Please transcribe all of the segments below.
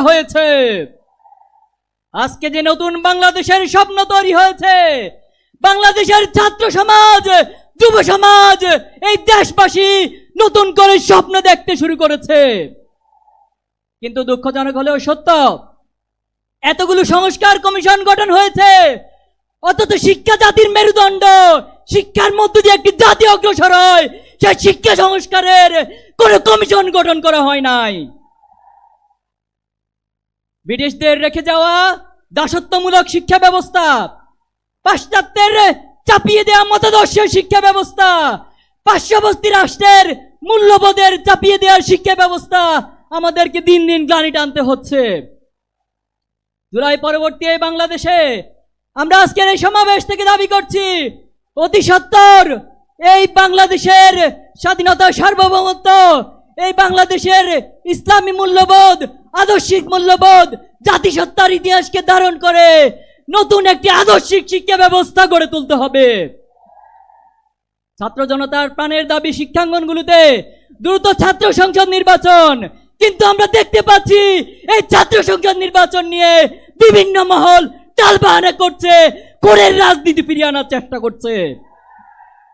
করা হয়েছে। আজকে যে নতুন বাংলাদেশের স্বপ্ন তৈরি হয়েছে, বাংলাদেশের ছাত্র সমাজ, যুব সমাজ, এই দেশবাসী নতুন করে স্বপ্ন দেখতে শুরু করেছে। কিন্তু দুঃখজনক হলেও সত্য, এতগুলো সংস্কার কমিশন গঠন হয়েছে, অথচ শিক্ষা জাতির মেরুদণ্ড, শিক্ষার মধ্য দিয়ে একটি জাতি অগ্রসর হয়, সেই শিক্ষা সংস্কারের কোনো কমিশন গঠন করা হয় নাই। ব্রিটিশদের রেখে যাওয়া দাসত্বমূলক শিক্ষা ব্যবস্থা, পাশ্চাত্যের চাপিয়ে দেওয়া মতাদর্শের শিক্ষা ব্যবস্থা পার্শ্ববর্তী রাষ্ট্রের মূল্যবোধের চাপিয়ে দেওয়ার শিক্ষা ব্যবস্থা আমাদেরকে দিন দিন গ্লানি টানতে হচ্ছে। জুলাই পরবর্তী এই বাংলাদেশে আমরা আজকের এই সমাবেশ থেকে দাবি করছি, অতি সত্তর এই বাংলাদেশের স্বাধীনতা সার্বভৌমত্ব এই বাংলাদেশের ইসলামী মূল্যবোধ, আদর্শিক মূল্যবোধ জাতিসত্তার ইতিহাসকে ধারণ করে নতুন একটি আদর্শিক শিক্ষা ব্যবস্থা গড়ে তুলতে হবে। ছাত্র জনতার প্রাণের দাবি শিক্ষাঙ্গনগুলোতে দ্রুত ছাত্র সংসদ নির্বাচন। কিন্তু আমরা দেখতে পাচ্ছি এই ছাত্র সংসদ নির্বাচন নিয়ে বিভিন্ন মহল টালবাহানা করছে, কোরের রাজনীতি ফিরিয়ে আনার চেষ্টা করছে।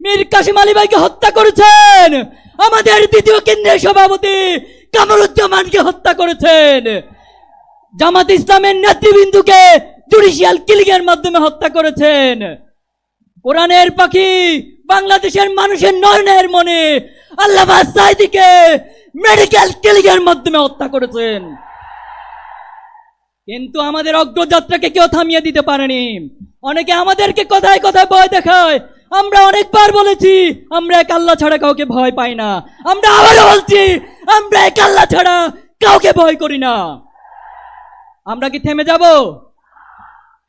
মীর কাশিম আলী ভাইকে হত্যা করেছেন। আমাদের দ্বিতীয় কেন্দ্রীয় সভাপতি কামরুজ্জামানকে হত্যা করেছেন। জামাত ইসলামের নেতৃবৃন্দুকে জুডিশিয়াল কিলিং এর মাধ্যমে হত্যা করেছেন। কোরআনের পাখি বাংলাদেশের মানুষের নয়নের মনে আল্লাহ সাইদিকে মেডিকেল কিলিং এর মাধ্যমে হত্যা করেছেন। কিন্তু আমাদের অগ্রযাত্রাকে কেউ থামিয়ে দিতে পারেনি। অনেকে আমাদেরকে কথায় কথায় ভয় দেখায়। আমরা অনেকবার বলেছি, আমরা এক আল্লাহ ছাড়া কাউকে ভয় পাই না। আমরা আবারও বলছি, আমরা এক আল্লাহ ছাড়া কাউকে ভয় করি না। আমরা কি থেমে যাব?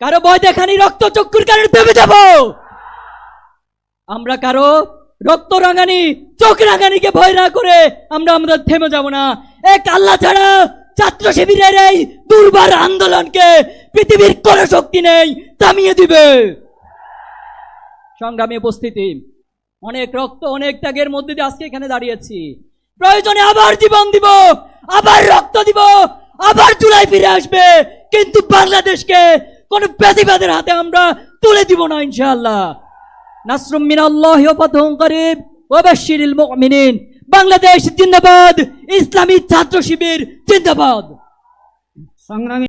কারও ভয় দেখানি রক্ত চক্ষুর কারণে থেমে যাব? আমরা কারও রক্ত রাঙানি, চোখ রাঙানিকে ভয় না করে আমরা আমাদের থেমে যাব না। এক আল্লাহ ছাড়া ছাত্র শিবিরের এই দুর্বার আন্দোলনকে পৃথিবীর কোনো শক্তি নেই, থামিয়ে দিবে। সংগ্রামী উপস্থিতি। অনেক রক্ত, অনেক ত্যাগের মধ্যে দিয়ে আজকে এখানে দাঁড়িয়েছি। প্রয়োজনে আবার জীবন দিব, আবার রক্ত দিব, আবার চুলাই ফিরে আসবে। কিন্তু বাংলাদেশকে কোন বেশিবাদের হাতে আমরা তুলে দিব না, ইনশাআল্লাহ। নাসরুম মিনাল্লাহি ফাতহুন করিব, ওয়া বাশশিরিল মুমিনিন। বাংলাদেশ জিন্দাবাদ, ইসলামী ছাত্র শিবির জিন্দাবাদ। সংগ্রামী